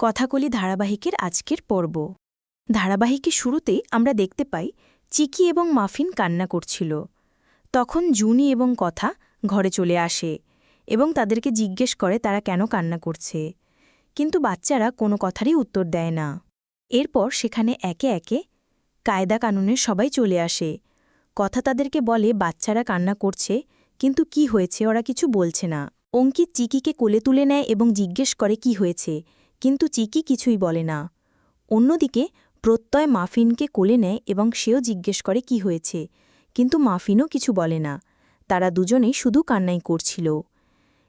কথাকলি ধারাবাহিকের আজকের পর্ব। ধারাবাহিকের শুরুতেই আমরা দেখতে পাই, চিকি এবং মাফিন কান্না করছিল। তখন জুনি এবং কথা ঘরে চলে আসে এবং তাদেরকে জিজ্ঞেস করে তারা কেন কান্না করছে। কিন্তু বাচ্চারা কোনো কথারই উত্তর দেয় না। এরপর সেখানে একে একে কায়দা কানুনের সবাই চলে আসে। কথা তাদেরকে বলে, বাচ্চারা কান্না করছে, কিন্তু কি হয়েছে? ওরা কিছু বলছে না। অঙ্কিত চিকিকে কোলে তুলে নেয় এবং জিজ্ঞেস করে, কি হয়েছে? কিন্তু চিকি কিছুই বলে না। অন্যদিকে প্রত্যয় মাফিনকে কোলে নেয় এবং সেও জিজ্ঞেস করে কি হয়েছে, কিন্তু মাফিনও কিছু বলে না। তারা দুজনেই শুধু কান্নাই করছিল।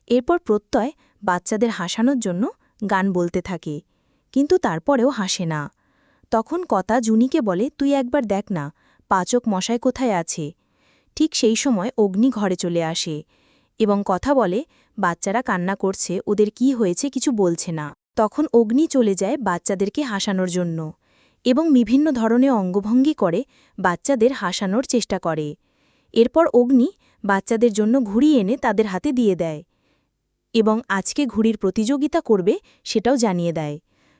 এরপর প্রত্যয় বাচ্চাদের হাসানোর জন্য গান বলতে থাকে, কিন্তু তারপরেও হাসে না। তখন কথা জুনিকে বলে, তুই একবার দেখ না, পাচক মশায় কোথায় আছে? ঠিক সেই সময় অগ্নি ঘরে চলে আসে এবং কথা বলে, বাচ্চারা কান্না করছে, ওদের কি হয়েছে কিছু বলছে না। তখন অগ্নি চলে যায় বাচ্চাদেরকে হাসানোর জন্য এবং বিভিন্ন ধরনের অঙ্গভঙ্গি করে বাচ্চাদের হাসানোর চেষ্টা করে। এরপর অগ্নি বাচ্চাদের জন্য ঘুড়ি এনে তাদের হাতে দিয়ে দেয় এবং আজকে ঘুড়ির প্রতিযোগিতা করবে সেটাও জানিয়ে দেয়।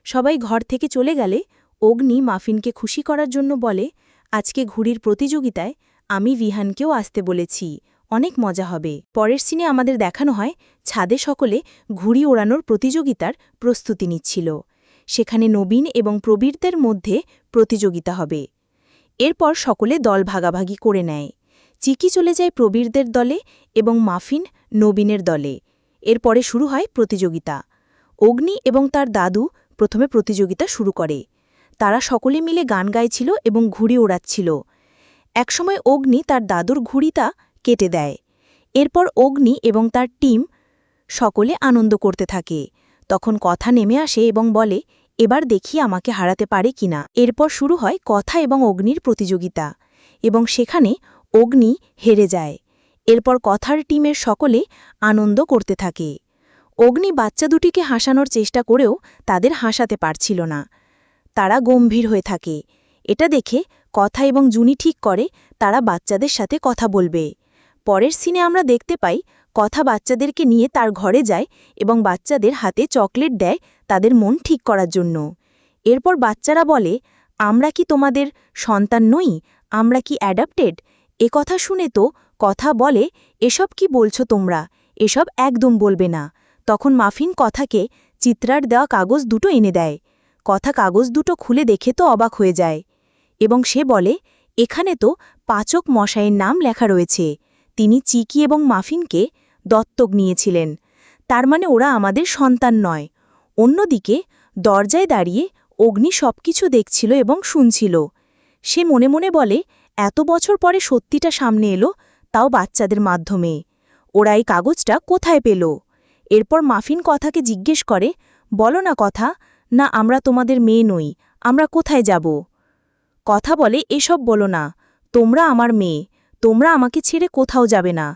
সবাই ঘর থেকে চলে গেলে অগ্নি মাফিনকে খুশি করার জন্য বলে, আজকে ঘুড়ির প্রতিযোগিতায় আমি বিহানকেও আসতে বলেছি অনেক মজা হবে। পরের সিনে আমাদের দেখানো হয় ছাদে সকলে ঘুড়ি ওড়ানোর প্রতিযোগিতার প্রস্তুতি নিচ্ছিল। সেখানে নবীন এবং প্রবীরদের মধ্যে প্রতিযোগিতা হবে। এরপর সকলে দল ভাগাভাগি করে নেয়। চিকি চলে যায় প্রবীরদের দলে এবং মাফিন নবীনের দলে। এরপরে শুরু হয় প্রতিযোগিতা। অগ্নি এবং তার দাদু প্রথমে প্রতিযোগিতা শুরু করে। তারা সকলে মিলে গান গাইছিল এবং ঘুড়ি ওড়াচ্ছিল। একসময় অগ্নি তার দাদুর ঘুড়িটা কেটে দেয়। এরপর অগ্নি এবং তার টিম সকলে আনন্দ করতে থাকে। তখন কথা নেমে আসে এবং বলে, এবার দেখি আমাকে হারাতে পারে কিনা এরপর শুরু হয় কথা এবং অগ্নির প্রতিযোগিতা এবং সেখানে অগ্নি হেরে যায়। এরপর কথার টিমের সকলে আনন্দ করতে থাকে। অগ্নি বাচ্চা দুটিকে হাসানোর চেষ্টা করেও তাদের হাসাতে পারছিল না। তারা গম্ভীর হয়ে থাকে। এটা দেখে কথা এবং জুনি ঠিক করে, তারা বাচ্চাদের সাথে কথা বলবে। পরের সিনে আমরা দেখতে পাই, কথা বাচ্চাদেরকে নিয়ে তার ঘরে যায় এবং বাচ্চাদের হাতে চকলেট দেয় তাদের মন ঠিক করার জন্য। এরপর বাচ্চারা বলে, আমরা কি তোমাদের সন্তান নই? আমরা কি অ্যাডাপ্টেড? এ কথা শুনে তো কথা বলে, এসব কি বলছো তোমরা? এসব একদম বলবে না। তখন মাফিন কথাকে চিত্রার দেওয়া কাগজ দুটো এনে দেয়। কথা কাগজ দুটো খুলে দেখে তো অবাক হয়ে যায়। এবং সে বলে, এখানে তো পাচক মশাইয়ের নাম লেখা রয়েছে। তিনি চিকি এবং মাফিনকে দত্তক নিয়েছিলেন। তার মানে ওরা আমাদের সন্তান নয়। অন্যদিকে, দরজায় দাঁড়িয়ে অগ্নি সবকিছু দেখছিল এবং শুনছিল। সে মনে মনে বলে, এত বছর পরে সত্যিটা সামনে এলো, তাও বাচ্চাদের মাধ্যমে। ওরা এই কাগজটা কোথায় পেল? এরপর মাফিন কথাকে জিজ্ঞেস করে, বলো না কথা, না আমরা তোমাদের মেয়ে নই, আমরা কোথায় যাব? কথা বলে এসব বলো না, তোমরা আমার মেয়ে। তোমরা আমাকে ছেড়ে কোথাও যাবে না।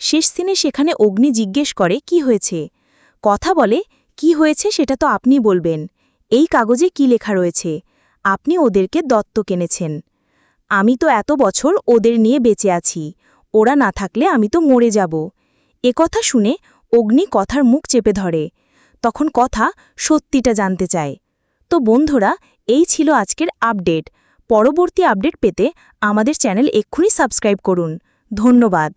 শেষ দিনে সেখানে অগ্নি জিজ্ঞেস করে, কি হয়েছে? কথা বলে, কি হয়েছে সেটা তো আপনি বলবেন। এই কাগজে কি লেখা রয়েছে? আপনি ওদেরকে দত্ত কেনেছেন আমি তো এত বছর ওদের নিয়ে বেঁচে আছি। ওরা না থাকলে আমি তো মরে যাব। কথা শুনে অগ্নি কথার মুখ চেপে ধরে। তখন কথা সত্যিটা জানতে চায়। তো বন্ধুরা, এই ছিল আজকের আপডেট। পরবর্তী আপডেট পেতে আমাদের চ্যানেল এক্ষুনি সাবস্ক্রাইব করুন। ধন্যবাদ।